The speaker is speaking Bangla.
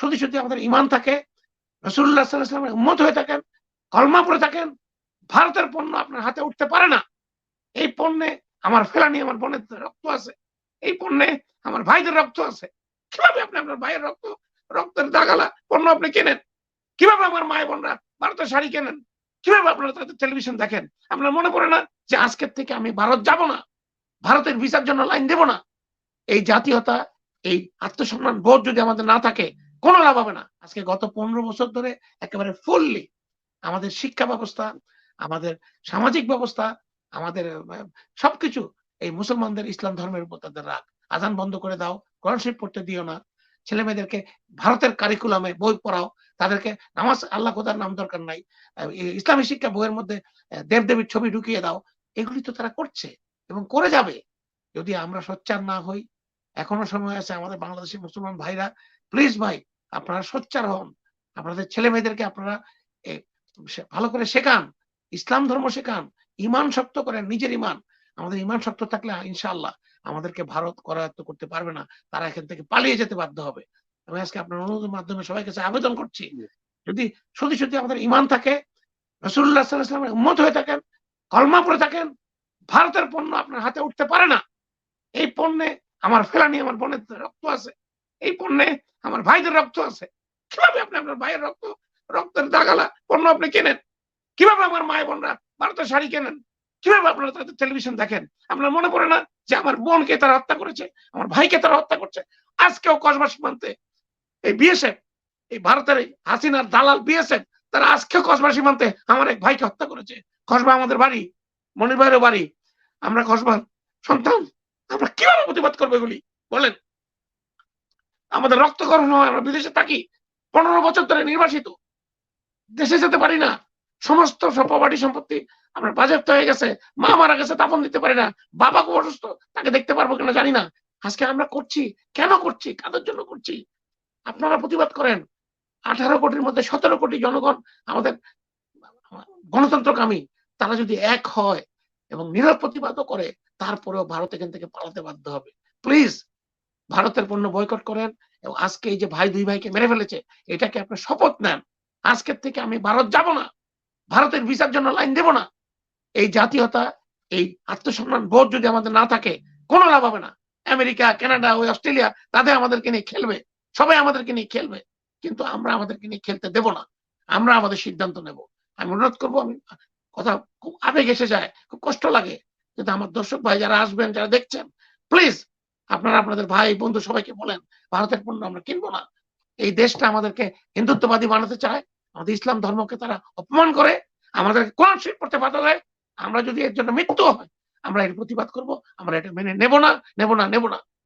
সত্যি সত্যি আমাদের ইমান থাকে রসুল্লাহ সাল্লাহামের উন্মত হয়ে থাকেন, কলমা পড়ে থাকেন, ভারতের পণ্য আপনার হাতে উঠতে পারে না। এই পণ্যে আমার ফেলানি, আমার বোনের রক্ত আছে, এই পণ্যে আমার ভাইদের রক্ত আছে। কীভাবে আপনি আপনার ভাইয়ের রক্ত, রক্তের দাগালা পণ্য আপনি কেনেন? কীভাবে আমার মায়ের বোনরা ভারতের শাড়ি কেনেন? কীভাবে আপনারা তাদের টেলিভিশন দেখেন? আপনার মনে পড়ে না যে আজকের থেকে আমি ভারত যাব না? ভারতের ভিসার জন্য লাইন দেব না? এই জাতীয়তা, এই আত্মসম্মান বোধ যদি আমাদের না থাকে কোনো লাভ হবে না। আজকে গত পনেরো বছর ধরে একেবারে ফুললি আমাদের শিক্ষা ব্যবস্থা, আমাদের সামাজিক ব্যবস্থা, আমাদের সবকিছু এই মুসলমানদের ইসলাম ধর্মের উপর তাদের রাগ। আজান বন্ধ করে দাও, কোরআন শরীফ পড়তে দিও না। ছেলে মেয়েদেরকে ভারতের কারিকুলামে বই পড়াও। তাদেরকে নামাজ আল্লাহ খোদার নাম দরকার নাই। ইসলামী শিক্ষা বইয়ের মধ্যে দেবদেবীর ছবি ঢুকিয়ে দাও। এগুলি তো তারা করছে এবং করে যাবে। যদি আমরা সোচ্চার না হই, এখনও সময় আছে আমাদের বাংলাদেশি মুসলমান ভাইরা প্লিজ ভাই আপনারা সোচ্চার হন। আপনাদের ছেলে মেয়েদেরকে আপনারা ভালো করে শেখান। ইসলাম ধর্ম শেখান। ইমান শক্ত করেন নিজের ইমান আমাদের ইমান শক্ত থাকলে ইনশাআল্লাহ আমাদেরকে ভারত করায়ত্ত করতে পারবে না। তারা এখান থেকে পালিয়ে যেতে বাধ্য হবে। আমি আজকে আপনার অনুরোধের মাধ্যমে সবাই কাছে আবেদন করছি যদি সত্যি সত্যি আমাদের ইমান থাকে রসুল্লাহ সাল্লাহামের উন্মত হয়ে থাকেন কলমা পড়ে থাকেন ভারতের পণ্য আপনার হাতে উঠতে পারে না। এই পণ্যে আমার ফেলানি আমার বোনের রক্ত আছে। এই পণ্যে আমার ভাইদের রক্ত আছে। কীভাবে আপনি আপনার ভাইয়ের রক্ত, রক্তের দাগালা পণ্য আপনি কেনেন? কীভাবে আমার মায়ের বোনরা ভারতের শাড়ি কেনেন? কীভাবে আপনারা তাদের টেলিভিশন দেখেন? আপনার মনে পড়ে না যে আমার বোনকে তারা হত্যা করেছে? আমার ভাইকে তারা হত্যা করছে? আজকেও কসবা সীমান্তে এই বিএসএফ, এই ভারতের এই হাসিনার দালাল বিএসএফ, তারা আজকেও কসবা সীমান্তে আমার এক ভাইকে হত্যা করেছে। কসবা আমাদের বাড়ি, মনির ভাইয়েরও বাড়ি। আমরা কসবার সন্তান, আমরা কীভাবে প্রতিবাদ করব এগুলি? বলেন। আমাদের রক্তকরণ হয়, আমরা বিদেশে থাকি। পনেরো বছর ধরে নির্বাসিত। দেশে যেতে পারি না। সমস্ত প্রপার্টি সম্পত্তি আমরা বাজেপ্ত হয়ে গেছে। মা মারা গেছে, দাফন দিতে পারি না। বাবা খুব অসুস্থ, তাকে দেখতে পারব কিনা জানি না। আজকে আমরা করছি। কেন করছি? কাদের জন্য করছি? আপনারা প্রতিবাদ করেন। আঠারো কোটির মধ্যে সতেরো কোটি জনগণ আমাদের গণতন্ত্রকামী। তারা যদি এক হয় এবং নীরব প্রতিবাদও করে, তারপরেও ভারত এখান থেকে পালাতে বাধ্য হবে। প্লিজ ভারতের পণ্য বয়কট করেন এবং আজকে এই যে ভাই দুই ভাইকে মেরে ফেলেছে, এটাকে আপনার শপথ নেন। আজকের থেকে আমি ভারত যাব না। ভারতের ভিসার জন্য লাইন দেব না। এই জাতীয়তা, এই আত্মসম্মান বোধ যদি আমাদের না থাকে, কোনো লাভ হবে না। আমেরিকা, কানাডা, ওই অস্ট্রেলিয়া, তাদের আমাদেরকে নিয়ে খেলবে। সবাই আমাদেরকে নিয়ে খেলবে। কিন্তু আমরা আমাদেরকে নিয়ে খেলতে দেব না। আমরা আমাদের সিদ্ধান্ত নেব। আমি অনুরোধ করব, আমি কথা খুব আবেগ এসে যায়, খুব কষ্ট লাগে। কিন্তু আমার দর্শক ভাই যারা আসবেন, যারা দেখছেন প্লিজ আপনারা আপনাদের ভাই, বন্ধু সবাইকে বলেন, ভারতের পণ্য আমরা কিনবো না। এই দেশটা আমাদেরকে হিন্দুত্ববাদী বানাতে চায়, আমাদের ইসলাম ধর্মকে তারা অপমান করে, আমাদেরকে কোরআন শরীফ পড়তে বাধা দেয়। আমরা যদি এর জন্য মৃত্যু হয়, আমরা এর প্রতিবাদ করব, আমরা এটা মেনে নেব না নেব না নেব না।